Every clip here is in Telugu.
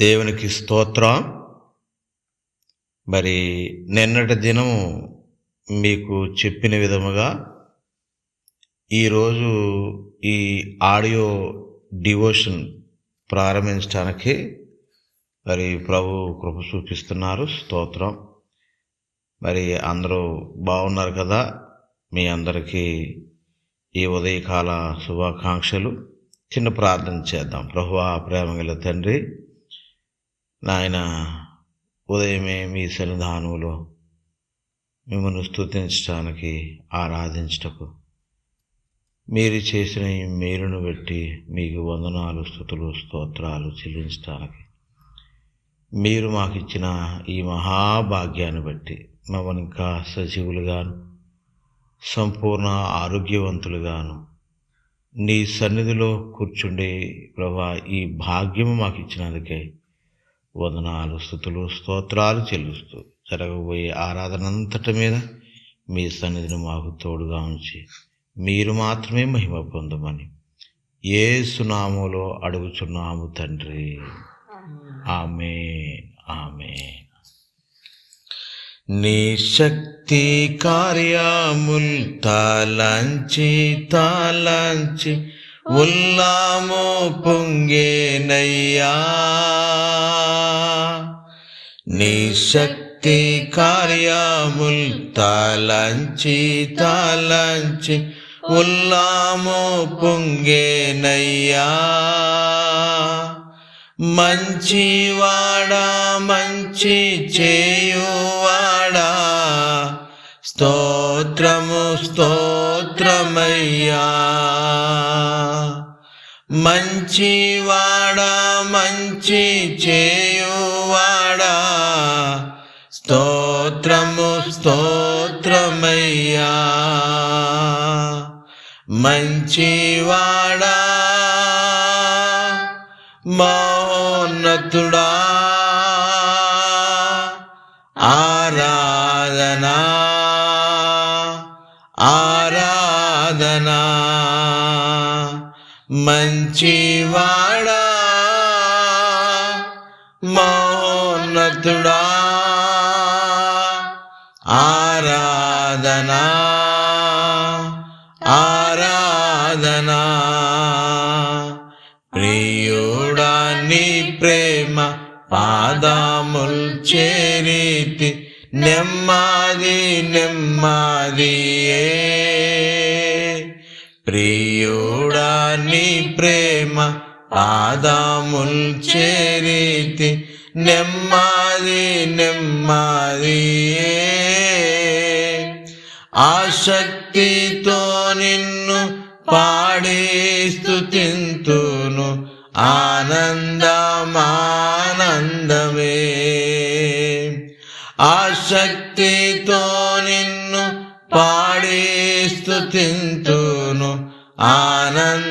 దేవునికి స్తోత్రం. మరి నిన్నటి దినము మీకు చెప్పిన విధముగా ఈరోజు ఈ ఆడియో డివోషన్ ప్రారంభించడానికి మరి ప్రభు కృప చూపిస్తున్నారు స్తోత్రం. మరి అందరూ బాగున్నారు కదా? మీ అందరికీ ఈ ఉదయకాల శుభాకాంక్షలు. చిన్న ప్రార్థన చేద్దాం. ప్రభువా ప్రేమగల తండ్రి నాయన ఉదయమే మీ సన్నిధానంలో మిమ్మల్ని స్థుతించడానికి ఆరాధించటకు. మీరు చేసిన ఈ మేలును బట్టి మీకు వందనాలు స్థుతులు స్తోత్రాలు చెల్లించడానికి మీరు మాకు ఇచ్చిన ఈ మహాభాగ్యాన్ని బట్టి మమ్మల్ని ఇంకా సజీవులుగాను సంపూర్ణ ఆరోగ్యవంతులుగాను నీ సన్నిధిలో కూర్చుండే ప్రభా ఈ భాగ్యము మాకు ఇచ్చినందుకై వదనాలు స్థుతులు స్తోత్రాలు చెల్లిస్తూ జరగబోయే ఆరాధన అంతటి మీద మీ సన్నిధిని మాకు తోడుగా ఉంచి మీరు మాత్రమే మహిమ పొందమని ఏ సునామోలో అడుగుచున్నాము తండ్రి. ఆమె ఆమె. నీ శక్తి కార్యముల్ తలంచి తలంచి ఉల్లాము పొంగేనయ్యా. నీ శక్తి కార్యముల్ తలంచి తలంచి ఉల్లాము పొంగేనయ్యా. మంచివాడా మంచి చేయువాడా. స్తోత్రము స్తోత్రమయ్యా. మంచివాడా మంచి చేయువాడా. స్తోత్రము స్తోత్రమయ్యా. మంచివాడా మౌన్నతుడా ఆరాధనా ఆరాధనా. మంచివాడా మహోన్నతుడా ఆరాధనా ఆరాధనా. ప్రియుడా నీ ప్రేమ పాదముల్ చేరితి నెమ్మది నెమ్మదియే. ప్రేమ ఆదాముల్ చేరితి నెమ్మది నెమ్మది. ఆసక్తితో నిన్ను పాడి స్థుతింతును ఆనందమానందమే. ఆసక్తితో నిన్ను పాడి స్థుతింతును ఆనందమానందమే.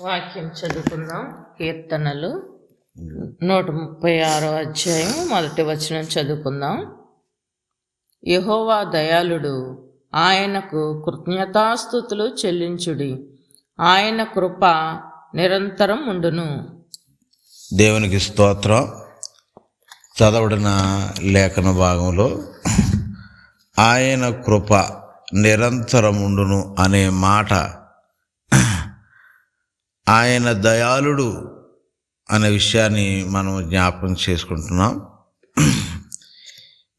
వాక్యం చదువుకుందాం. కీర్తనలు. నూట ముప్పై ఆరో అధ్యాయం మొదటి వచనం చదువుకుందాం. యహోవా దయాళుడు ఆయనకు కృతజ్ఞతాస్థుతులు చెల్లించుడి. ఆయన కృప నిరంతరం ఉండును. దేవునికి స్తోత్రం. చదవడిన లేఖన భాగంలో ఆయన కృప నిరంతరముండును అనే మాట ఆయన దయాళుడు అనే విషయాన్ని మనం జ్ఞాపకం చేసుకుంటున్నాం.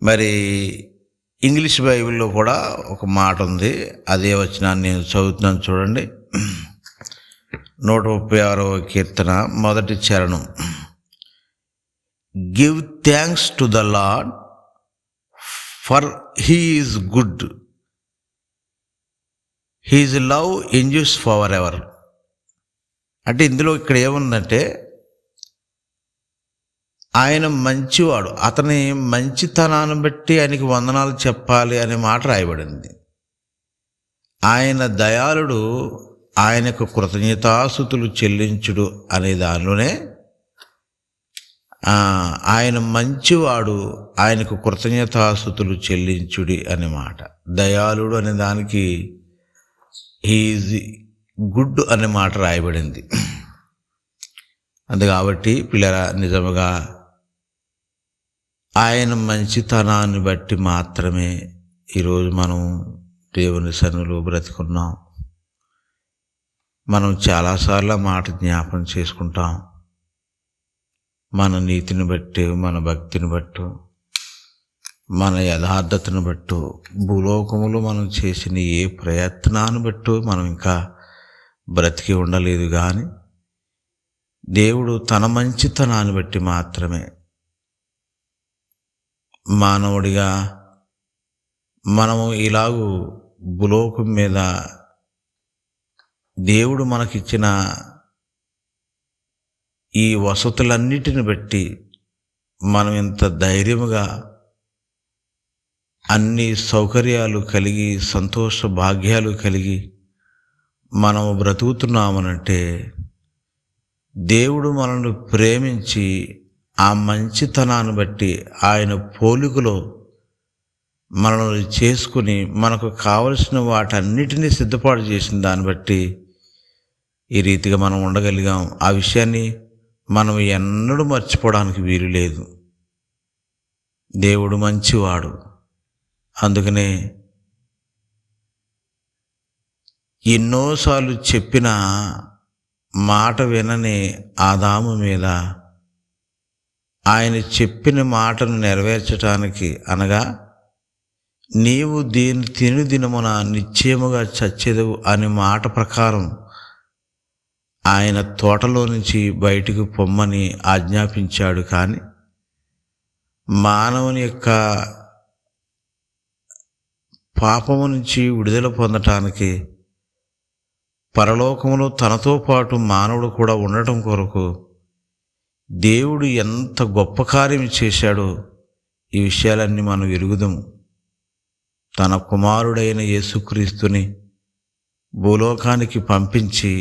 మరి ఇంగ్లీష్ బైబిల్లో కూడా ఒక మాట ఉంది. అదే వచ్చిన నేను చదువుతున్నాను చూడండి. నూట ముప్పై ఆరవ కీర్తన మొదటి చరణం. Give thanks to the Lord for he is good his love endures for ever అంటే ఇందులో ఇక్కడ ఏముందంటే ఆయన మంచివాడు అతని మంచితనాన్ని బట్టి ఆయనకి వందనాలు చెప్పాలి అనే మాట రాయబడింది. ఆయన దయాళుడు ఆయనకు కృతజ్ఞతాస్థుతులు చెల్లించుడు అనే దానిలోనే ఆయన మంచివాడు ఆయనకు కృతజ్ఞతాస్థుతులు చెల్లించుడి అనే మాట. దయాళుడు అనే దానికి హీజ్ గుడ్ అనే మాట రాయబడింది. అందు కాబట్టి పిల్లరా నిజముగా ఆయన మంచితనాన్ని బట్టి మాత్రమే ఈరోజు మనం దేవుని సన్నిలో బ్రతికున్నాం. మనం చాలాసార్లు మాట జ్ఞాపం చేసుకుంటాం. మన నీతిని బట్టి మన భక్తిని బట్టు మన యథార్థతను బట్టు భూలోకములో మనం చేసిన ఏ ప్రయత్నాన్ని బట్టు మనం ఇంకా బ్రతికి ఉండలేదు కానీ దేవుడు తన మంచితనాన్ని బట్టి మాత్రమే మానవుడిగా మనము ఇలాగూ భూలోకం మీద దేవుడు మనకిచ్చిన ఈ వసతులన్నిటిని బట్టి మనం ఇంత ధైర్యముగా అన్ని సౌకర్యాలు కలిగి సంతోష భాగ్యాలు కలిగి మనము బ్రతుకుతున్నామనంటే దేవుడు మనల్ని ప్రేమించి ఆ మంచితనాన్ని బట్టి ఆయన పోలికలో మనల్ని చేసుకుని మనకు కావలసిన వాటన్నిటినీ సిద్ధపాటు చేసిన దాన్ని బట్టి ఈ రీతిగా మనం ఉండగలిగాం. ఆ విషయాన్ని మనం ఎన్నడూ మర్చిపోవడానికి వీలు లేదు. దేవుడు మంచివాడు. అందుకనే ఎన్నోసార్లు చెప్పిన మాట వినని ఆదాము మీద ఆయన చెప్పిన మాటను నెరవేర్చటానికి అనగా నీవు దీని తిను దినమున నిశ్చయముగా చచ్చేదవు అనే మాట ప్రకారం ఆయన తోటలో నుంచి బయటకు పొమ్మని ఆజ్ఞాపించాడు కానీ మానవుని యొక్క పాపము నుంచి విడుదల పొందటానికి పరలోకములో తనతో పాటు మానవుడు కూడా ఉండటం కొరకు దేవుడు ఎంత గొప్ప కార్యం చేశాడో ఈ విషయాలన్నీ మనం ఎరుగుదాము తన కుమారుడైన యేసుక్రీస్తుని భూలోకానికి పంపించి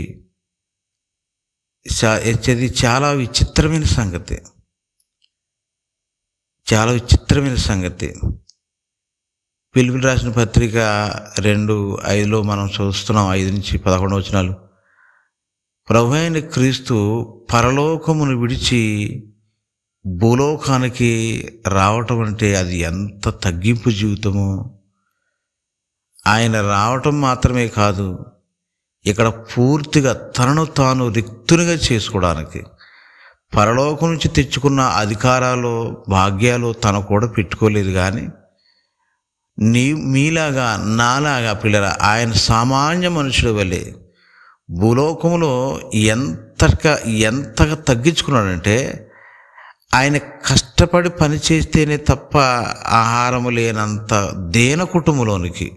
ఇది చాలా విచిత్రమైన సంగతి. చాలా విచిత్రమైన సంగతి. పిలుపుని రాసిన పత్రిక రెండు ఐదులో మనం చూస్తున్నాం ఐదు నుంచి పదకొండు వచనాలు. ప్రభు అయిన క్రీస్తు పరలోకమును విడిచి భూలోకానికి రావటం అంటే అది ఎంత తగ్గింపు జీవితమో? ఆయన రావటం మాత్రమే కాదు ఇక్కడ పూర్తిగా తనను తాను రిక్తునిగా చేసుకోవడానికి పరలోకం నుంచి తెచ్చుకున్న అధికారాలు భాగ్యాలు తను కూడా పెట్టుకోలేదు కానీ నీ మీలాగా నాలాగా పిల్లల ఆయన సామాన్య మనుషుల వల్లే భూలోకంలో ఎంతగా ఎంతగా తగ్గించుకున్నాడంటే ఆయన కష్టపడి పని చేస్తేనే తప్ప ఆహారము లేనంత దేన కుటుంబంలోనికి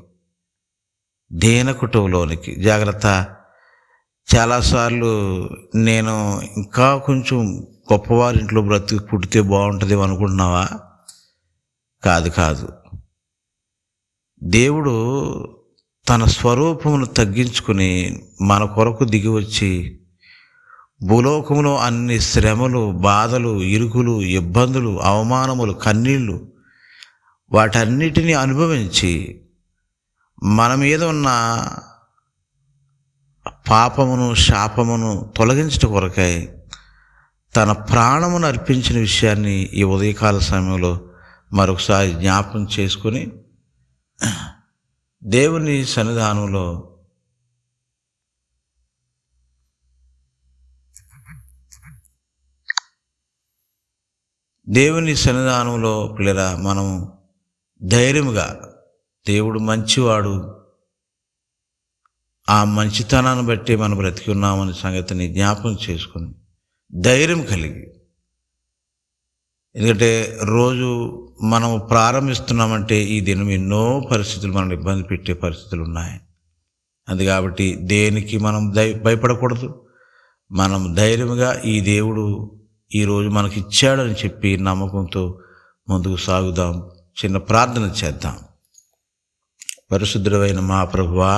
దేన కుటుంబంలోనికి. జాగ్రత్త. చాలాసార్లు నేను ఇంకా కొంచెం గొప్పవారింట్లో బ్రతికి పుడితే బాగుంటుంది అనుకుంటున్నావా? కాదు కాదు. దేవుడు తన స్వరూపమును తగ్గించుకుని మన కొరకు దిగి వచ్చి భూలోకంలో అన్ని శ్రమలు బాధలు ఇరుకులు ఇబ్బందులు అవమానములు కన్నీళ్ళు వాటన్నిటినీ అనుభవించి మన మీద ఉన్న పాపమును శాపమును తొలగించట కొరకై తన ప్రాణమును అర్పించిన విషయాన్ని ఈ ఉదయకాల సమయంలో మరొకసారి జ్ఞాపకం చేసుకుని దేవుని సన్నిధానంలో దేవుని సన్నిధానంలో పిల్లరా మనము ధైర్యముగా దేవుడు మంచివాడు. ఆ మంచితనాన్ని బట్టి మనం బ్రతికి ఉన్నామనే సంగతిని జ్ఞాపకం చేసుకుని ధైర్యం కలిగి. ఎందుకంటే రోజు మనం ప్రారంభిస్తున్నామంటే ఈ దినం ఎన్నో పరిస్థితులు మనల్ని ఇబ్బంది పెట్టే పరిస్థితులు ఉన్నాయి. అది కాబట్టి దేనికి మనం దై భయపడకూడదు. మనం ధైర్యంగా ఈ దేవుడు ఈరోజు మనకిచ్చాడని చెప్పి నమ్మకంతో ముందుకు సాగుదాం. చిన్న ప్రార్థన చేద్దాం. పరిశుద్ధుడైన మా ప్రభువా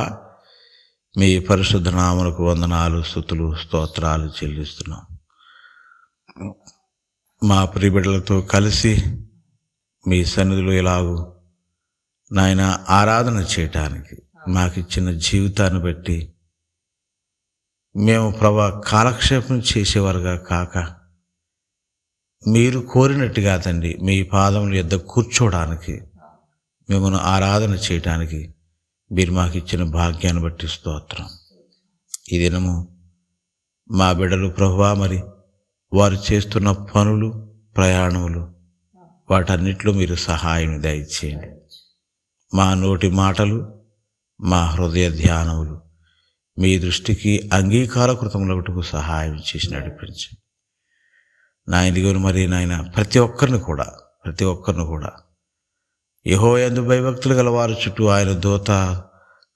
మీ పరిశుద్ధ నామలకు వందనాలు స్థుతులు స్తోత్రాలు చెల్లిస్తున్నాం. మా ప్రియబిడ్డలతో కలిసి మీ సన్నిధిలో ఇలాగూ నాయన ఆరాధన చేయటానికి మాకిచ్చిన జీవితాన్ని బట్టి మేము ప్రభా కాలక్షేపం చేసేవారుగా కాక మీరు కోరినట్టుగా తండ్రి మీ పాదముల యొద్ద కూర్చోడానికి మిమ్మల్ని ఆరాధన చేయటానికి మీరు మాకు ఇచ్చిన భాగ్యాన్ని బట్టి స్తోత్రం. ఈ దినము మా బిడ్డలు ప్రభువా మరి వారు చేస్తున్న పనులు ప్రయాణములు వాటన్నిటిలో మీరు సహాయం దయచేయండి. మా నోటి మాటలు మా హృదయ ధ్యానములు మీ దృష్టికి అంగీకారకృతములకు సహాయం చేసి నడిపించండి. నాయన ఇదిగోను మరి నాయన ప్రతి ఒక్కరిని కూడా ప్రతి ఒక్కరిని కూడా యహో ఎందు భయభక్తులు గల వారి చుట్టూ ఆయన దోత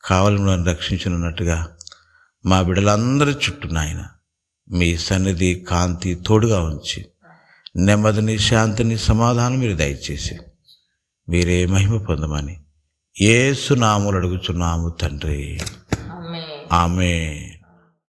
కావలను రక్షించనున్నట్టుగా మా బిడ్డలందరి చుట్టూ నాయన మీ సన్నిధి కాంతి తోడుగా ఉంచి నెమ్మదిని శాంతిని సమాధానం మీరు దయచేసి మీరే మహిమ పొందమని ఏసు నాములు అడుగుచున్నాము తండ్రి. ఆమె